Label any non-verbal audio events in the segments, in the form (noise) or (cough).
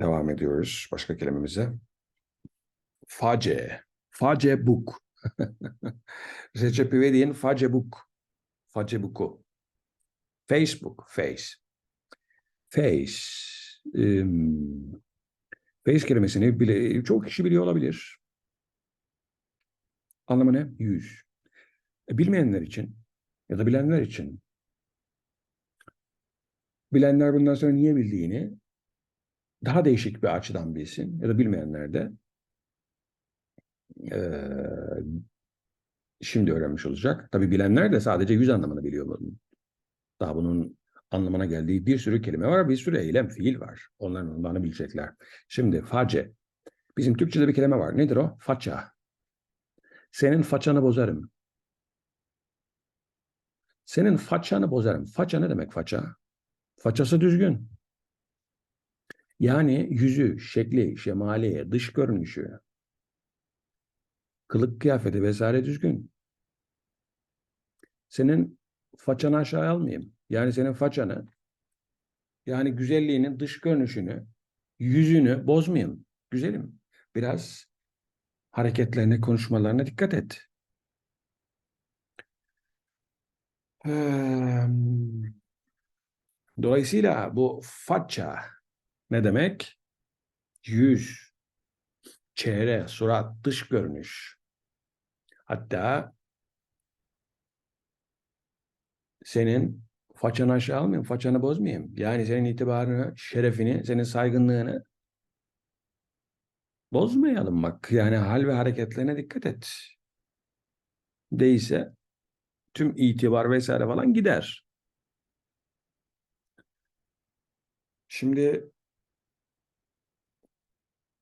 Devam ediyoruz başka kelimemize. Face. Facebook. (laughs) Recep İvedik'in Facebook. Facebook. Facebook. Face. Face. Im, face kelimesini bile, çok kişi biliyor olabilir. Anlamı ne? Yüz. E, bilmeyenler için ya da bilenler için bilenler bundan sonra niye bildiğini daha değişik bir açıdan bilsin ya da bilmeyenler de eee, şimdi öğrenmiş olacak. Tabii bilenler de sadece yüz anlamını biliyor bunun. Daha bunun anlamına geldiği bir sürü kelime var, bir sürü eylem, fiil var. Onların anlamını bilecekler. Şimdi face. Bizim Türkçe'de bir kelime var. Nedir o? Faça. Senin façanı bozarım. Senin façanı bozarım. Faça ne demek faça? Façası düzgün. Yani yüzü, şekli, şemali, dış görünüşü, kılık kıyafeti vesaire düzgün. Senin façanı aşağı almayayım. Yani senin façanı, yani güzelliğinin dış görünüşünü, yüzünü bozmayayım. Güzelim. Biraz hareketlerine, konuşmalarına dikkat et. Dolayısıyla bu faça ne demek? Yüz, çehre, surat, dış görünüş. Hatta senin façanı aşağı almayayım, façanı bozmayayım. Yani senin itibarını, şerefini, senin saygınlığını bozmayalım bak. Yani hal ve hareketlerine dikkat et. Değilse tüm itibar vesaire falan gider. Şimdi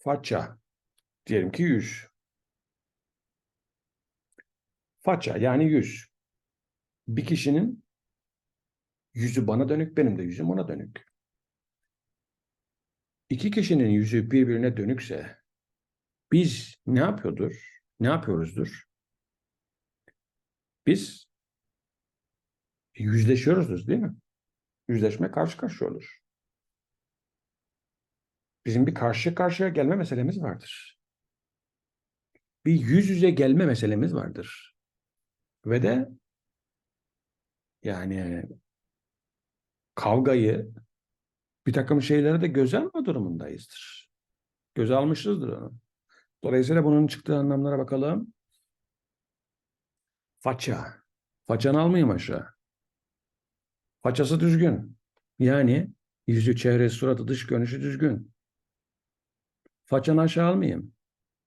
faça diyelim ki yüz. Faça yani yüz. Bir kişinin yüzü bana dönük, benim de yüzüm ona dönük. İki kişinin yüzü birbirine dönükse biz ne yapıyordur? Ne yapıyoruzdur? Biz yüzleşiyoruzdur değil mi? Yüzleşme karşı karşıya olur. Bizim bir karşı karşıya gelme meselemiz vardır. Bir yüz yüze gelme meselemiz vardır. Ve de yani kavgayı bir takım şeyleri de göze alma durumundayızdır. Göze almışızdır onu. Dolayısıyla bunun çıktığı anlamlara bakalım. Faça. Façanı almayayım aşağı. Façası düzgün. Yani yüzü, çehresi, suratı, dış görünüşü düzgün. Façanı aşağı almayayım.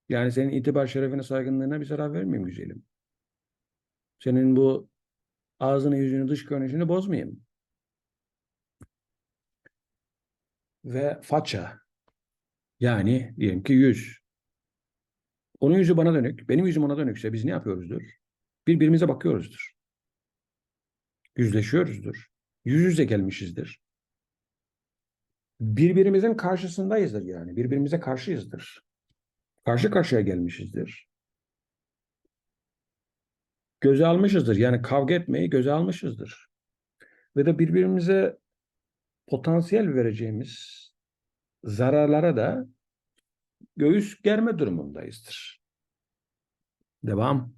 Yani senin itibar şerefine, saygınlığına bir zarar vermeyeyim güzelim. Senin bu ağzını, yüzünü, dış görünüşünü bozmayayım. Ve faça. Yani diyelim ki yüz. Onun yüzü bana dönük, benim yüzüm ona dönükse biz ne yapıyoruzdur? Birbirimize bakıyoruzdur. Yüzleşiyoruzdur. Yüz yüze gelmişizdir. Birbirimizin karşısındayızdır yani. Birbirimize karşıyızdır. Karşı karşıya gelmişizdir. Göze almışızdır. Yani kavga etmeyi göze almışızdır. Ve de birbirimize potansiyel vereceğimiz zararlara da göğüs germe durumundayızdır. Devam.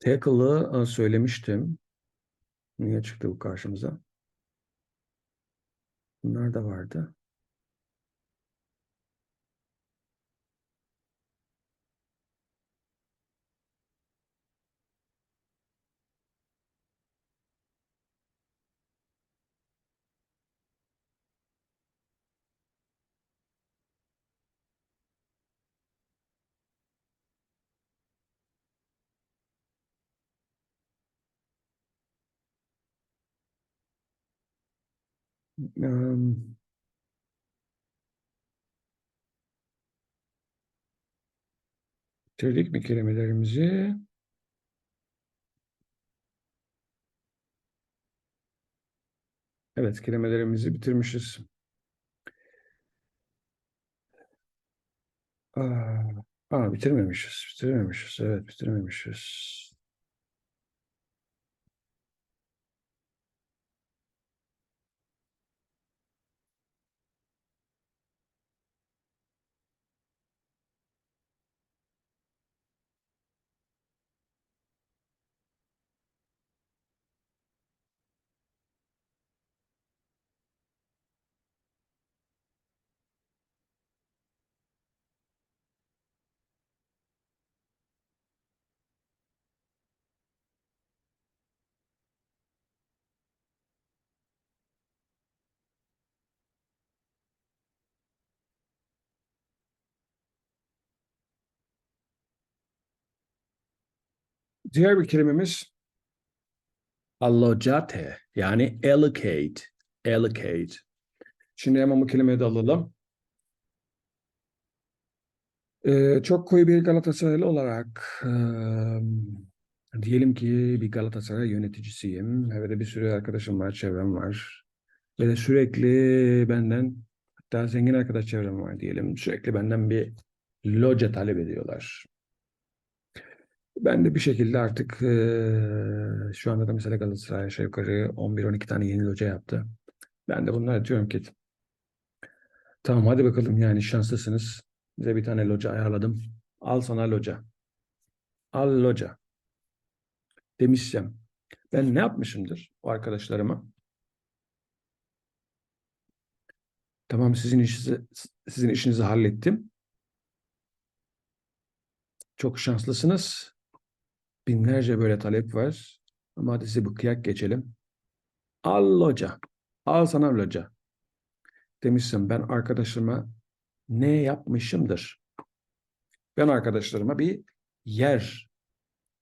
Tackle'ı e, söylemiştim. Niye çıktı bu karşımıza? Bunlar da vardı. Em, Bitirdik mi kelimelerimizi? Evet, kelimelerimizi bitirmişiz. Aa, aa, bitirmemişiz, bitirmemişiz. Evet, bitirmemişiz. Diğer bir kelimemiz allocate yani allocate. Allocate. Şimdi hemen bu kelimeyi de alalım. Ee, çok koyu bir Galatasaraylı olarak eee, diyelim ki bir Galatasaray yöneticisiyim ve de bir sürü arkadaşım var, çevrem var. Ve de sürekli benden hatta zengin arkadaş çevrem var diyelim. Sürekli benden bir loca talep ediyorlar. Ben de bir şekilde artık eee, şu anda da mesela Galatasaray aşağı yukarı 11-12 tane yeni loca yaptı. Ben de bunlara diyorum ki tamam hadi bakalım yani şanslısınız. Size bir tane loca ayarladım. Al sana loca. Al loca. Demişsem. Ben ne yapmışımdır o arkadaşlarıma? Tamam sizin işinizi, sizin işinizi hallettim. Çok şanslısınız. Binlerce böyle talep var. Ama hadi size bir kıyak geçelim. Al loca. Al sana loca. Demişsem ben arkadaşıma ne yapmışımdır? Ben arkadaşlarıma bir yer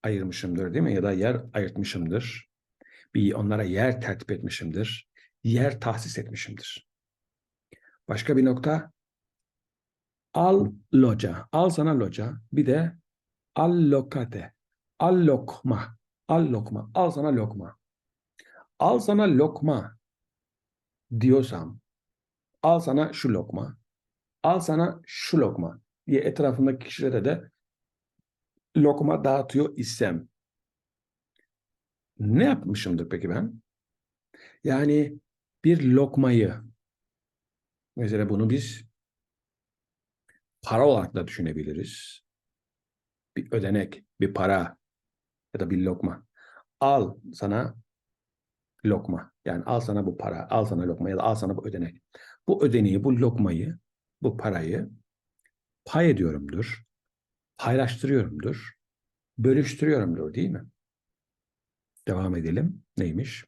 ayırmışımdır değil mi? Ya da yer ayırtmışımdır. Bir onlara yer tertip etmişimdir. Yer tahsis etmişimdir. Başka bir nokta al loca. Al sana loca. Bir de al lokate. Al lokma. Al lokma. Al sana lokma. Al sana lokma diyorsam al sana şu lokma. Al sana şu lokma diye etrafındaki kişilere de lokma dağıtıyor isem. Ne yapmışımdır peki ben? Yani bir lokmayı mesela bunu biz para olarak da düşünebiliriz. Bir ödenek, bir para ya da bir lokma. Al sana lokma. Yani al sana bu para, al sana lokma ya da al sana bu ödenek. Bu ödeneği, bu lokmayı, bu parayı pay ediyorumdur, paylaştırıyorumdur, bölüştürüyorumdur değil mi? Devam edelim. Neymiş?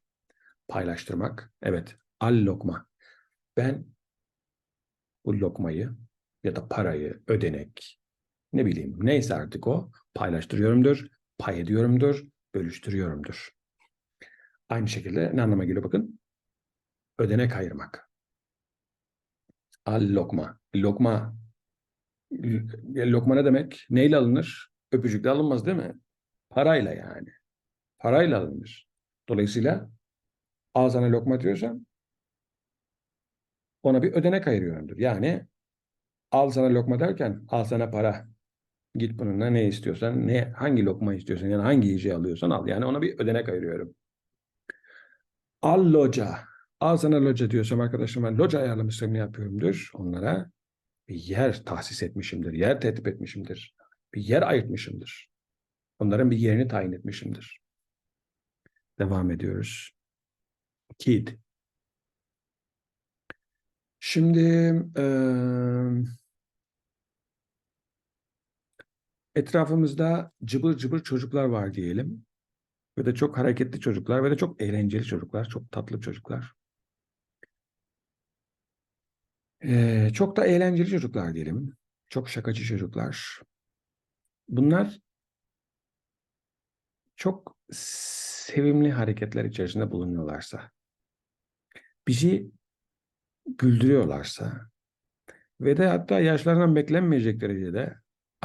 Paylaştırmak. Evet. Al lokma. Ben bu lokmayı ya da parayı, ödenek, ne bileyim neyse artık o paylaştırıyorumdur, pay ediyorumdur, bölüştürüyorumdur. Aynı şekilde ne anlama geliyor bakın? Ödenek ayırmak. Al lokma. Lokma. Lokma ne demek? Neyle alınır? Öpücükle alınmaz değil mi? Parayla yani. Parayla alınır. Dolayısıyla al sana lokma diyorsam ona bir ödenek ayırıyorumdur. Yani al sana lokma derken al sana para. Git bununla ne istiyorsan, ne hangi lokma istiyorsan yani hangi yiyeceği alıyorsan al. Yani ona bir ödenek ayırıyorum. Al loca. Al sana loca diyorsam arkadaşlarıma loca ayarlamışsam ne yapıyorumdur? Onlara bir yer tahsis etmişimdir. Yer tertip etmişimdir. Bir yer ayırtmışımdır. Onların bir yerini tayin etmişimdir. Devam ediyoruz. Kid. Şimdi eee, etrafımızda cıbır cıbır çocuklar var diyelim. Ve de çok hareketli çocuklar ve de çok eğlenceli çocuklar, çok tatlı çocuklar. Eee, çok da eğlenceli çocuklar diyelim. Çok şakacı çocuklar. Bunlar çok sevimli hareketler içerisinde bulunuyorlarsa, bizi güldürüyorlarsa ve de hatta yaşlarından beklenmeyecek derecede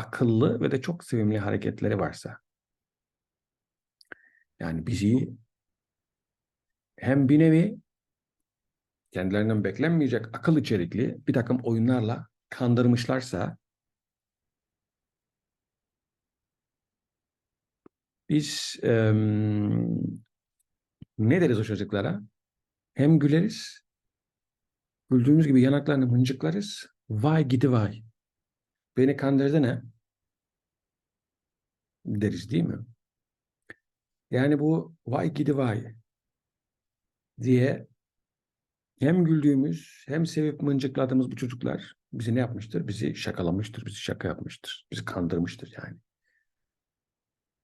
akıllı ve de çok sevimli hareketleri varsa, yani bizi hem bir nevi kendilerinden beklenmeyecek akıl içerikli bir takım oyunlarla kandırmışlarsa biz em, ne deriz o çocuklara? Hem güleriz, güldüğümüz gibi yanaklarını mıncıklarız. Vay gidi vay. Beni kandırdı ne? Deriz değil mi? Yani bu vay gidi vay diye hem güldüğümüz hem sevip mıncıkladığımız bu çocuklar bizi ne yapmıştır? Bizi şakalamıştır, bizi şaka yapmıştır, bizi kandırmıştır yani.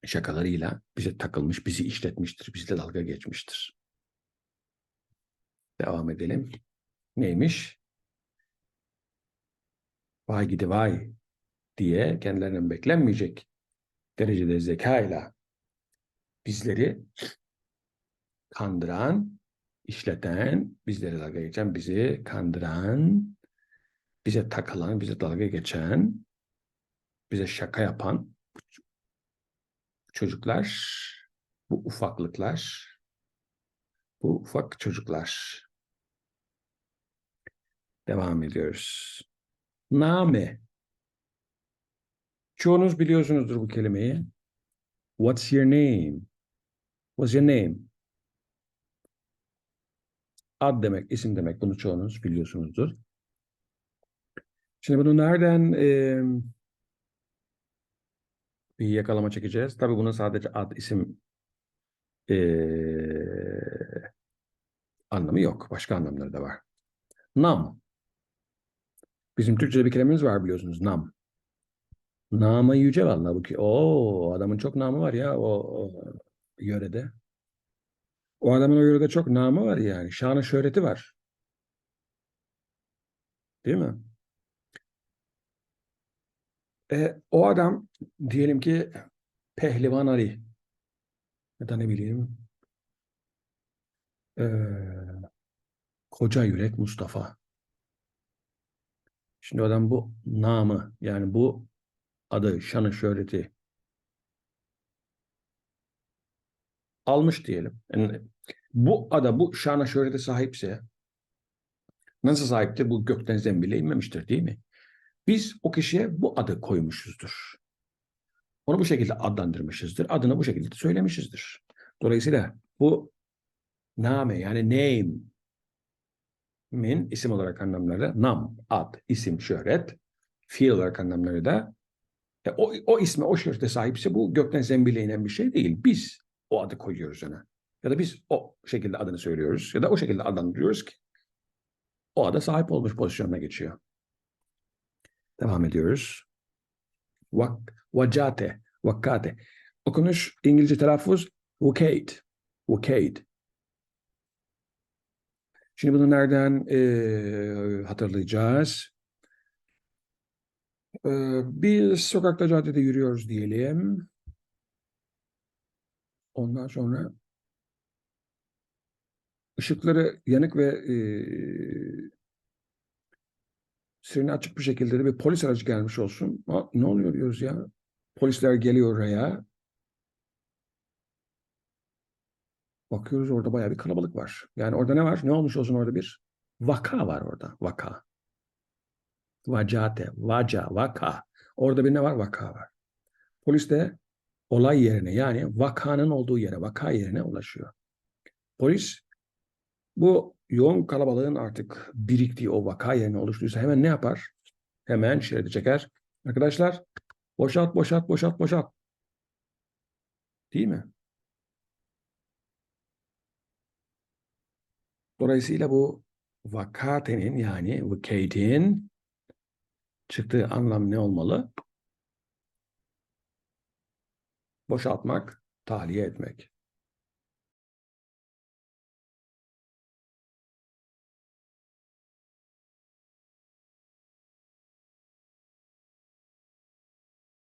Şakalarıyla bize takılmış, bizi işletmiştir, bizle dalga geçmiştir. Devam edelim. Neymiş? Vay gidi vay diye kendilerinden beklenmeyecek derecede zekayla bizleri kandıran, işleten, bizleri dalga geçen, bizi kandıran, bize takılan, bize dalga geçen, bize şaka yapan çocuklar, bu ufaklıklar, bu ufak çocuklar. Devam ediyoruz. Name. Çoğunuz biliyorsunuzdur bu kelimeyi. What's your name? What's your name? Ad demek, isim demek. Bunu çoğunuz biliyorsunuzdur. Şimdi bunu nereden e, bir yakalama çekeceğiz? Tabii bunun sadece ad, isim e, anlamı yok. Başka anlamları da var. Nam. Bizim Türkçe'de bir kelimemiz var biliyorsunuz. Nam. Namı yüce vallahi bu ki. Oo, adamın çok namı var ya o, o yörede. O adamın o yörede çok namı var yani. Şanı şöhreti var. Değil mi? E, o adam diyelim ki Pehlivan Ali ya da ne bileyim e, Koca Yürek Mustafa. Şimdi adam bu namı yani bu adı, şanı, şöhreti almış diyelim. Yani bu ada bu şana şöhrete sahipse nasıl sahiptir? Bu gökten zembille inmemiştir değil mi? Biz o kişiye bu adı koymuşuzdur. Onu bu şekilde adlandırmışızdır. Adını bu şekilde söylemişizdir. Dolayısıyla bu name yani name min isim olarak anlamları nam, ad, isim, şöhret, fiil olarak anlamları da o, o isme, o şöhrete sahipse bu gökten zembille inen bir şey değil. Biz o adı koyuyoruz ona. Ya da biz o şekilde adını söylüyoruz ya da o şekilde adlandırıyoruz ki o ada sahip olmuş pozisyonuna geçiyor. Devam ediyoruz. Vak, vacate, vakkate. Okunuş İngilizce telaffuz vacate, vacate. Şimdi bunu nereden e, hatırlayacağız? E, biz sokakta caddede yürüyoruz diyelim. Ondan sonra ışıkları yanık ve e, sireni açık bir şekilde de bir polis aracı gelmiş olsun. Ha, ne oluyor diyoruz ya? Polisler geliyor oraya. Bakıyoruz orada bayağı bir kalabalık var. Yani orada ne var? Ne olmuş olsun orada bir? Vaka var orada. Vaka. Vacate, vaca, vaka. Orada bir ne var? Vaka var. Polis de olay yerine yani vakanın olduğu yere, vaka yerine ulaşıyor. Polis bu yoğun kalabalığın artık biriktiği o vaka yerine oluştuysa hemen ne yapar? Hemen şeridi çeker. Arkadaşlar boşalt, boşalt, boşalt, boşalt. Değil mi? Dolayısıyla bu vakatenin yani vakate'in çıktığı anlam ne olmalı? Boşaltmak, tahliye etmek.